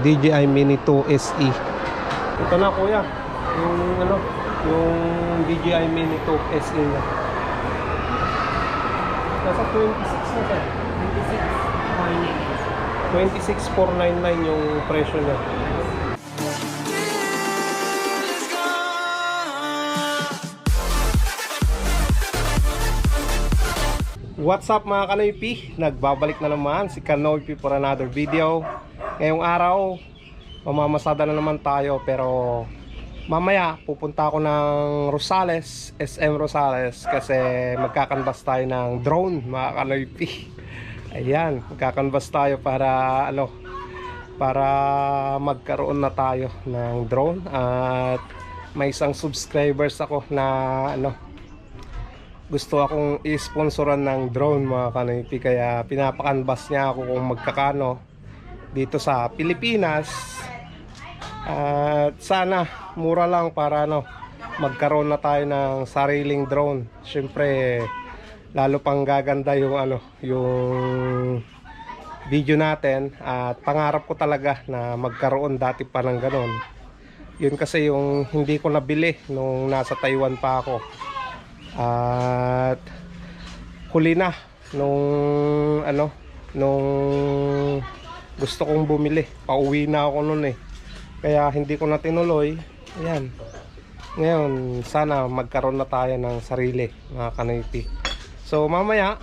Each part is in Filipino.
DJI Mini 2 SE. Ito na kuya, yung ano, yung DJI Mini 2 SE na. Nasa 26 na siya. 26,499 yung presyo niya. What's up mga Kanoypi? Nagbabalik na naman si Kanoypi for another video. Ngayong araw, mamamasada na naman tayo pero mamaya pupunta ako ng Rosales, SM Rosales kasi magkakanbas tayo ng drone mga Kanoypi. Ayan, magkakanbas tayo para ano, para magkaroon na tayo ng drone. At may isang subscribers ako na ano gusto akong i-sponsoran ng drone mga kanipi kaya pinapakanbas niya ako kung magkakano dito sa Pilipinas. At sana mura lang para ano magkaroon na tayo ng sariling drone. Syempre lalo pang gaganda yung ano yung video natin. At pangarap ko talaga na magkaroon dati pa ng ganon yun kasi yung hindi ko nabili nung nasa Taiwan pa ako. At huli na nung ano nung gusto kong bumili pauwi na ako noon eh kaya hindi ko na tinuloy ayan ngayon sana magkaroon na tayo ng sarili mga kanipi so mamaya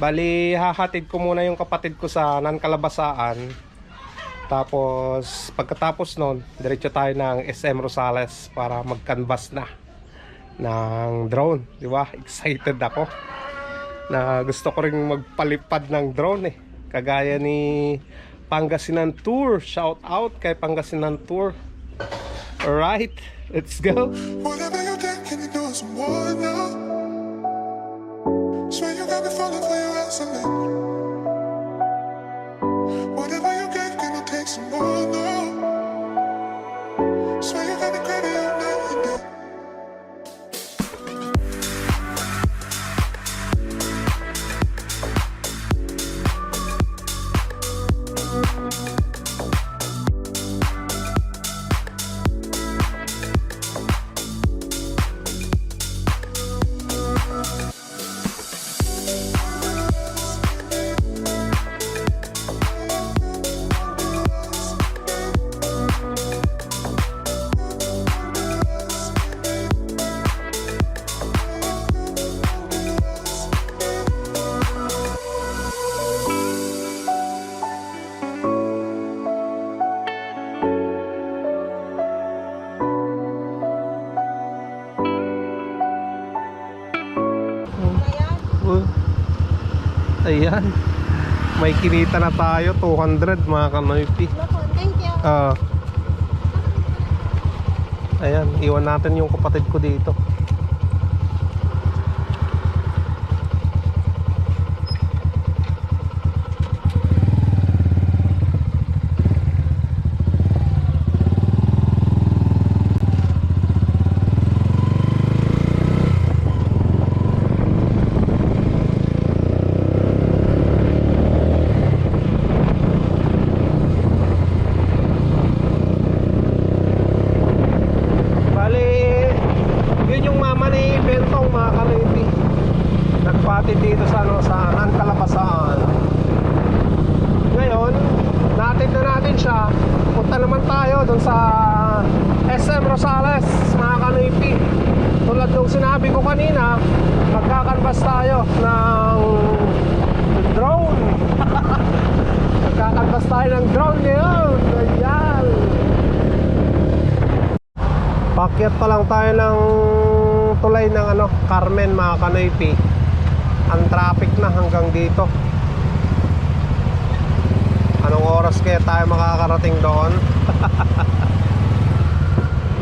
bali hahatid ko muna yung kapatid ko sa Nankalabasaan tapos pagkatapos nun diretso tayo ng SM Rosales para mag-canvas na ng drone, di ba? Excited ako. Na gusto ko ring magpalipad ng drone eh. Kagaya ni Pangasinan Tour. Shout out kay Pangasinan Tour. Alright, let's go. Whatever you did, can you do some more now? Swear you got me falling for your essence. Whatever you gave, can you take some more now? Kinita na tayo, 200 mga kanoypi. Thank you. Ah. ayan, iwan natin yung kapatid ko dito. Bali, yun yung mama ni Bentong mga kaliti. Nagpatid dito sa ano sa Nankalapasaan. Ngayon, natin na natin siya. Punta naman tayo dun sa SM Rosales, mga kanipi. Tulad nung sinabi ko kanina, magkakanvas tayo ng drone. magkakanvas tayo ng drone ngayon. Ayan. Pakyat pa lang tayo ng tulay ng ano, Carmen mga kanoypi. Ang traffic na hanggang dito. Anong oras kaya tayo makakarating doon?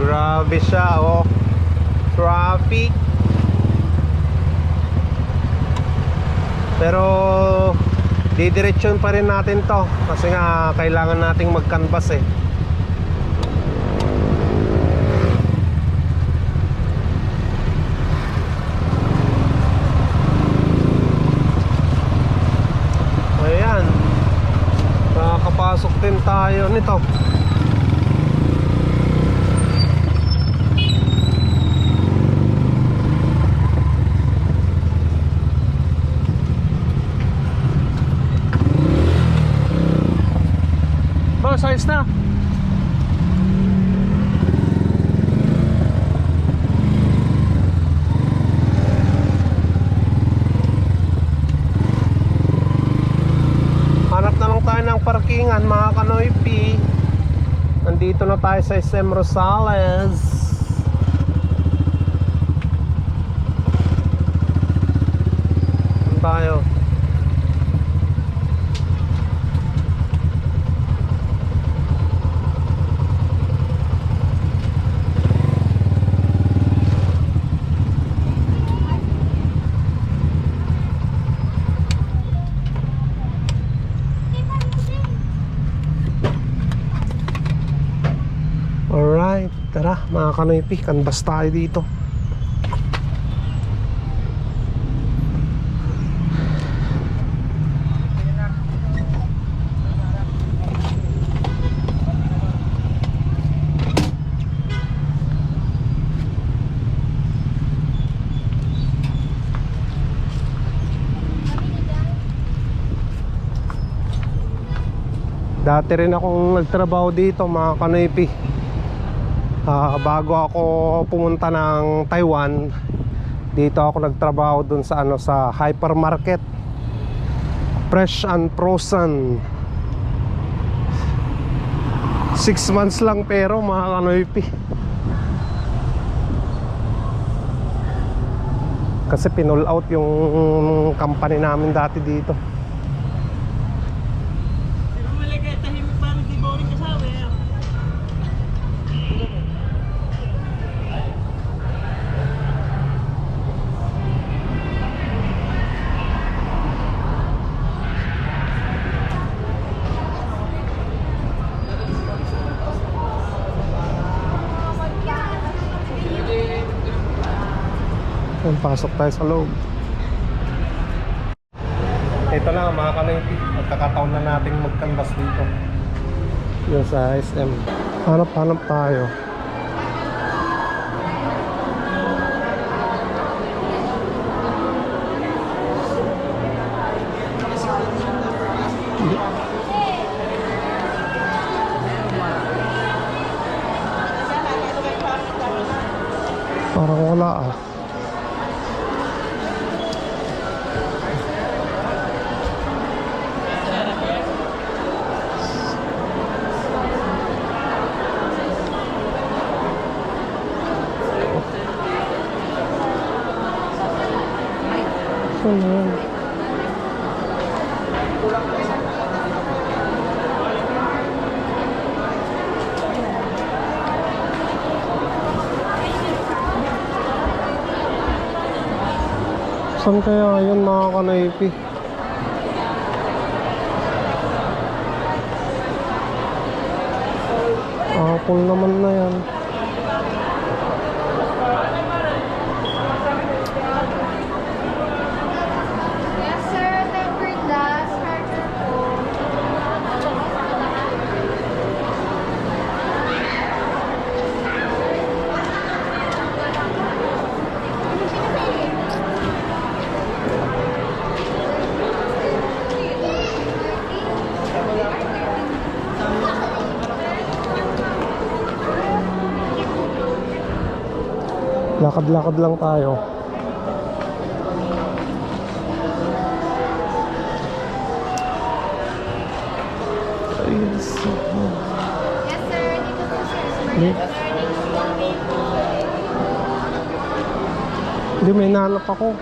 Grabe siya, oh. Traffic. Pero didiretsyon pa rin natin to kasi nga kailangan nating mag-canvas eh. Ayan. Nakakapasok din tayo nito. Boss, ayos na. Hanap na lang tayo ng parkingan mga kanoypi Nandito na tayo sa SM Rosales Saan tayo? Alright, tara mga kanoypi, canvas tayo dito. Dati rin akong nagtrabaho dito mga kanoypi. Ah, bago ako pumunta ng Taiwan, dito ako nagtrabaho dun sa ano sa hypermarket. Fresh and frozen. Six months lang pero mga kanoypi. Kasi pinull out yung company namin dati dito. Ayan, pasok tayo sa loob. Ito na mga kanoypi. Magkakataon na nating mag-canvas dito. Yung sa SM. Hanap-hanap tayo. Parang wala ah. Saan na yan? Saan kaya yun mga kanaypi? Apple naman na Lakad-lakad lang tayo. Yes, sir. Dito po, sir. Hindi. May nahanap ako.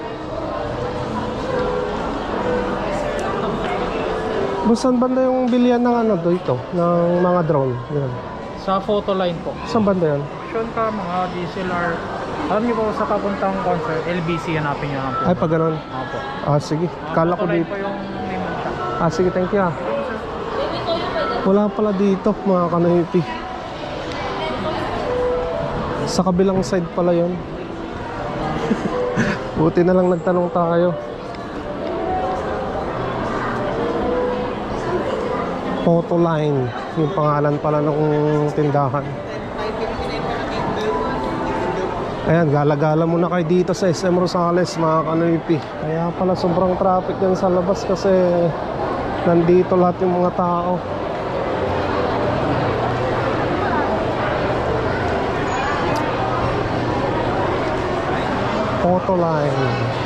Saan banda yung bilian ng ano dito? Ng mga drone? Yan. Sa photo line po. Saan banda yan? Action ka, mga DSLR. Alam niyo po sa papuntang concert, LBC hanapin niyo lang po. Ay, pa ganun. Opo. Ah, sige. Kala ko dito. po yung name ng shop. Ah, sige, thank you ah. Wala pala dito, mga kanahipi. Sa kabilang side pala yon. Buti na lang nagtanong tayo. Photo line. yung pangalan pala ng tindahan. Ayan, gala-gala muna kayo dito sa SM Rosales mga kanoypi. Kaya pala sobrang traffic dyan sa labas kasi nandito lahat yung mga tao. Photo line.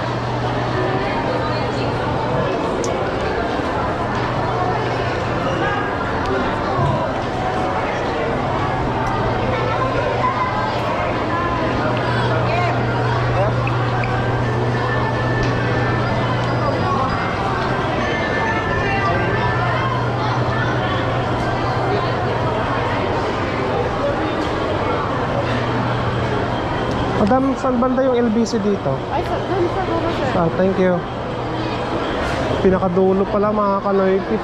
Saan banda yung LBC dito? Ay, sa, dun sa dulo, sir. Ah, thank you. Pinakadulo pala mga kanoypi.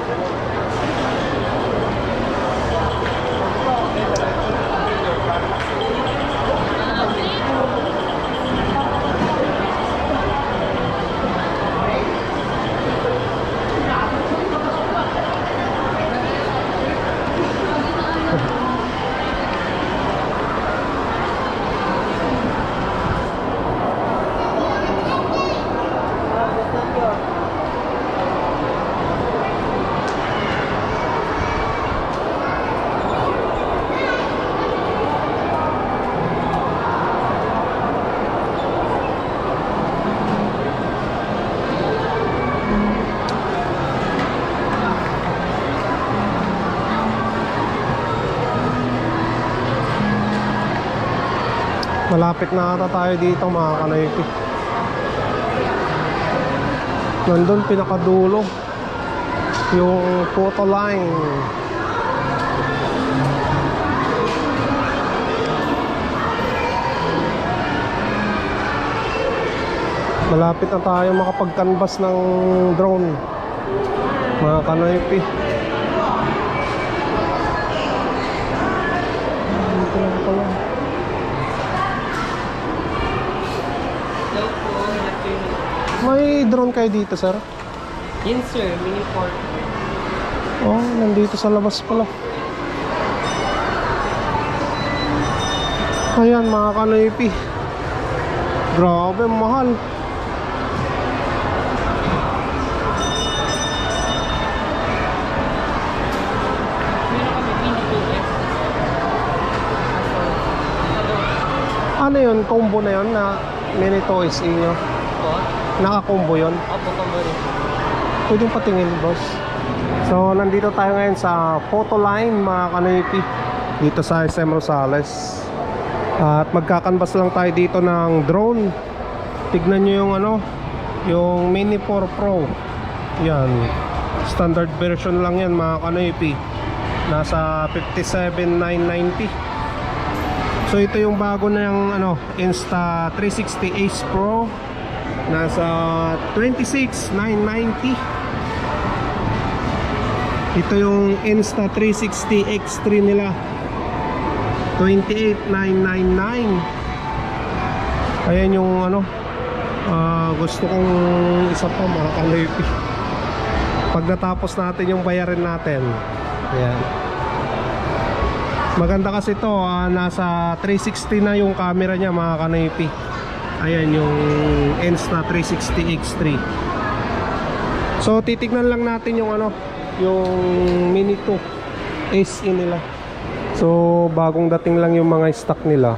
Malapit na ata tayo dito mga kanoypi. Nandun pinakadulo. Yung photo line. Malapit na tayo makapag-canvas ng drone. Mga kanoypi. Dito lang pala. May drone kayo dito, sir? Yun sir, mini port. Oh, nandito sa labas pala. Ayan, mga kanoypi. Grabe, mahal. Meron kami mini 2X. Ano yun, combo na yun na mini toys inyo? Po? Naka-combo yun? Opo, combo rin. Pwedeng patingin, boss. So, nandito tayo ngayon sa photo line, mga kanoypi. Dito sa SM Rosales. At magkakanvas lang tayo dito ng drone. Tignan nyo yung ano, yung Mini 4 Pro. Yan. Standard version lang yan, mga kanoypi. Nasa 57,990. So, ito yung bago na yung ano, Insta 360 Ace Pro. Nasa 26,990. Ito yung Insta 360 X3 nila. 28,999 Ayan yung ano ah, Gusto kong isa pa mga kalipi Pag natapos natin yung bayarin natin. Ayan. Maganda kasi to ah, Nasa 360 na yung camera niya mga kanipi Ayan yung Insta 360 X3 So titignan lang natin yung ano yung Mini 2 SE nila. So bagong dating lang yung mga stock nila.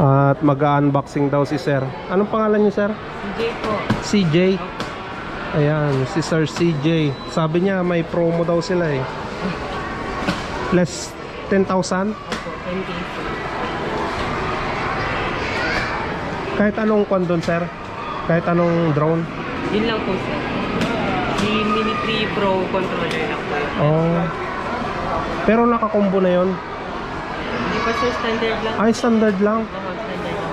At mag-unboxing daw si Sir. Anong pangalan niyo, Sir? CJ po. CJ. Ayan, si Sir CJ. Sabi niya may promo daw sila eh. Less 10,000. Opo, 10K. Kahit anong kwan doon, Sir. Kahit anong drone. Yun lang po sir. Si Mini 3 Pro controller lang po yun. Oh. Pero nakakombo na yon. Hindi pa sir, standard lang. Ay, standard lang. Oo, standard lang.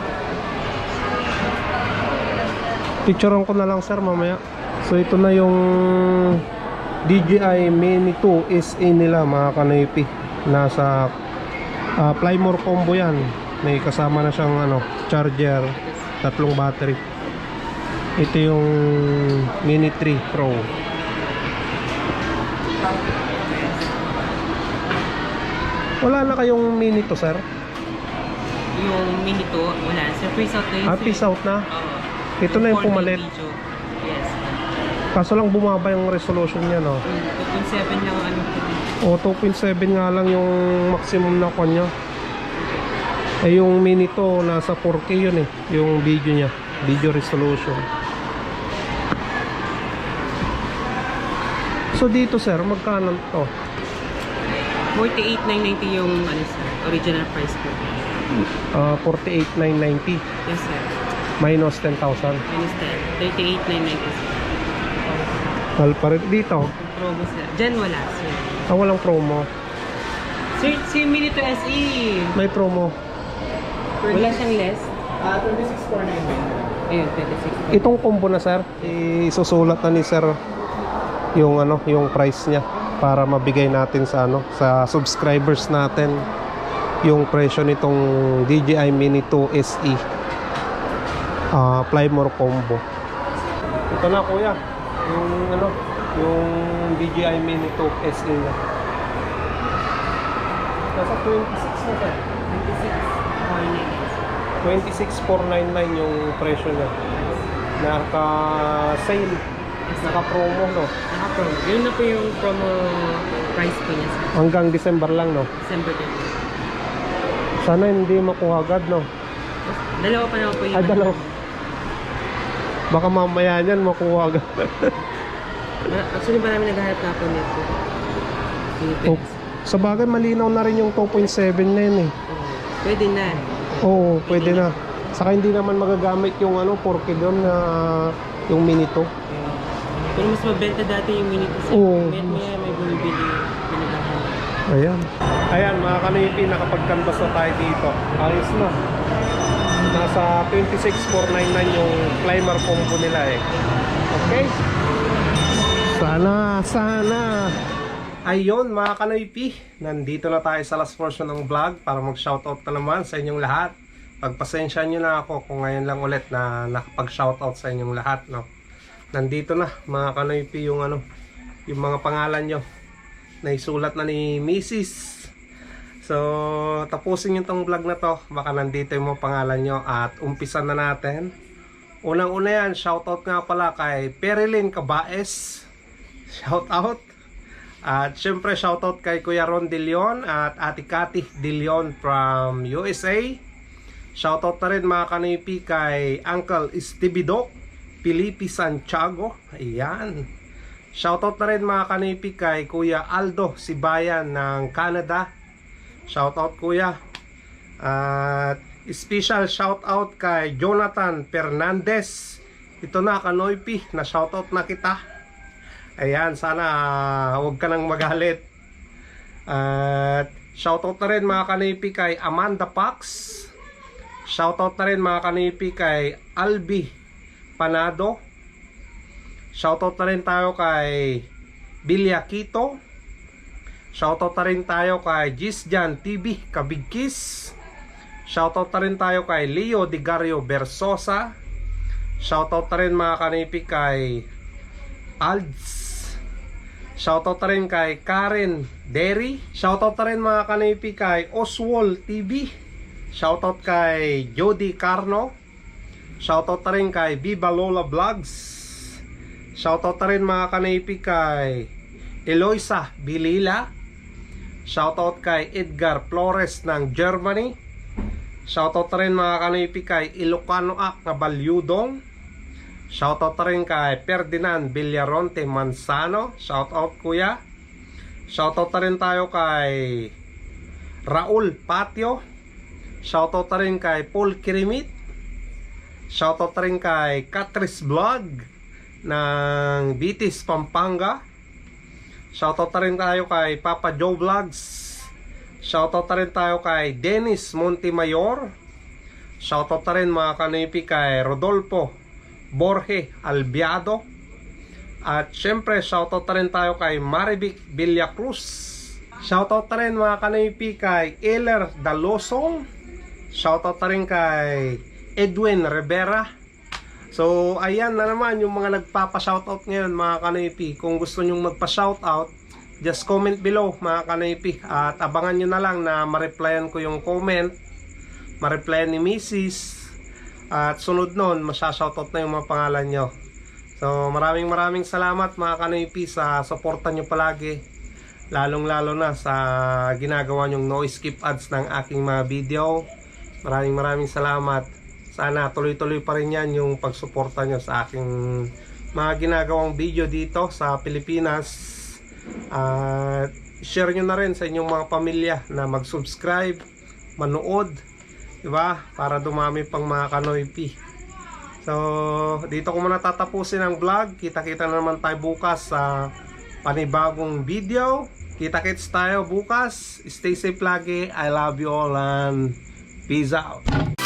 Picturean ko na lang sir mamaya. So ito na yung DJI Mini 2 SE nila mga kanipi. Nasa uh, Plymore combo yan. May kasama na siyang ano, charger, tatlong battery. Ito yung Mini 3 Pro. Wala na kayong mini to, sir? Yung mini to, wala. Sir, freeze out na yun. Ah, sir. peace out na. Oo. Ito na yung 4K pumalit. Yes. Kaso lang bumaba yung resolution niya, no? Yung 2.7 lang ang ano. O, 2.7 nga lang yung maximum na kanya. Eh, yung mini to, nasa 4K yun eh. Yung video niya. Video resolution. So, dito, sir, magkano to? 48,990 yung ano sir, original price po. Ah, 48,990 Yes sir. minus 10,000. Minus 10. 38,990 sir. Mahal pa rin dito. Promo sir. Diyan wala sir. Ah, walang promo. Sir, si Mini to SE. May promo. Wala siyang less. Ah, 26,499. Ayun, 26. Itong combo na sir, isusulat na ni sir yung ano, yung price niya para mabigay natin sa ano, sa subscribers natin yung presyo nitong DJI Mini 2 SE ah Plymore combo. Ito na kuya, yung ano, yung DJI Mini 2 SE niya. Nasa 26 na sir. 26,499 yung presyo niya. Naka-sale. Naka-promo, no? Naka-promo. Yun na po yung promo price po niya sir. Hanggang December lang, no? December 10. Sana hindi makuha agad, no? Dalawa pa naman po yung Ay, dalawa. Baka mamaya niyan makuha agad. Actually, marami naghahanap na po nito. Oh, Philippines. sa bagay, malinaw na rin yung 2.7 na yun, eh. Pwede na. Oo, pwede na. Saka hindi naman magagamit yung ano, 4K doon na yung mini to. Pero mas mabenta dati yung mini to. Oo. May, may, may bumibili. Ayan. Ayan, mga kanipi, nakapag-canvas na tayo dito. Ayos na. Nasa 26,499 yung climber combo nila eh. Okay? Sana, sana. Ayun, mga kanipi, nandito na tayo sa last portion ng vlog para mag-shoutout na naman sa inyong lahat. Pagpasensya nyo na ako kung ngayon lang ulit na nakapag-shoutout sa inyong lahat, no? Nandito na, mga kanipi, yung ano, yung mga pangalan nyo na isulat na ni Mrs. So, tapusin nyo tong vlog na to. Baka nandito yung mga pangalan nyo at umpisan na natin. Unang-una yan, shoutout nga pala kay Perilyn Cabaes. Shoutout. At syempre shoutout kay Kuya Ron De Leon at Ate Cathy De Leon from USA. Shoutout na rin mga kanipi kay Uncle Stevie Doc, Felipe Santiago. Ayan. Shoutout na rin mga kanipi kay Kuya Aldo Sibayan ng Canada. Shoutout kuya. At special shoutout kay Jonathan Fernandez. Ito na kanoypi, na shoutout na kita. Ayan, sana huwag ka nang magalit. At shoutout na rin mga kanipi kay Amanda Pax. Shoutout na rin mga kanipi kay Albi Panado. Shoutout na rin tayo kay Bilya Quito. Shoutout na rin tayo kay Gisjan TV Kabigkis. Shoutout na rin tayo kay Leo Digario Bersosa. Shoutout na rin mga kanipi kay Alds. Shoutout na rin kay Karen Derry. Shoutout na rin mga kanipi kay Oswald TV. Shoutout kay Jody Carno. Shoutout na rin kay Viva Lola Vlogs. Shoutout na rin mga kanipi kay Eloisa Bilila. Shoutout kay Edgar Flores ng Germany. Shoutout na rin mga kanipi kay Ilocano Ak na Balyudong. Shoutout na rin kay Ferdinand Villaronte Manzano. Shoutout kuya. Shoutout na rin tayo kay Raul Patio. Shoutout na rin kay Paul Kirimit. Shoutout na rin kay Katris Vlog ng Bitis, Pampanga. Shoutout na rin tayo kay Papa Joe Vlogs. Shoutout na rin tayo kay Dennis Montemayor. Shoutout na rin mga kanipi kay Rodolfo Borge Albiado. At syempre shoutout na rin tayo kay Marivic Villacruz. Shoutout na rin mga kanipi kay Eller Dalosong. Shoutout na rin kay Edwin Rivera. So, ayan na naman yung mga nagpapa-shoutout ngayon mga kanipi. Kung gusto nyong magpa-shoutout, just comment below mga kanoypi at abangan nyo na lang na ma-replyan ko yung comment ma-replyan ni Mrs. at sunod nun masyashoutout na yung mga pangalan nyo. So maraming maraming salamat mga kanoypi sa suporta nyo palagi. Lalong lalo na sa ginagawa nyong no skip ads ng aking mga video. Maraming maraming salamat. Sana tuloy-tuloy pa rin yan yung pagsuporta nyo sa aking mga ginagawang video dito sa Pilipinas. At share nyo na rin sa inyong mga pamilya na mag-subscribe manood diba para dumami pang mga kanoypi so dito ko muna tatapusin ang vlog. Kita kita na naman tayo bukas sa panibagong video. Kita kits tayo bukas. Stay safe lagi. I love you all and peace out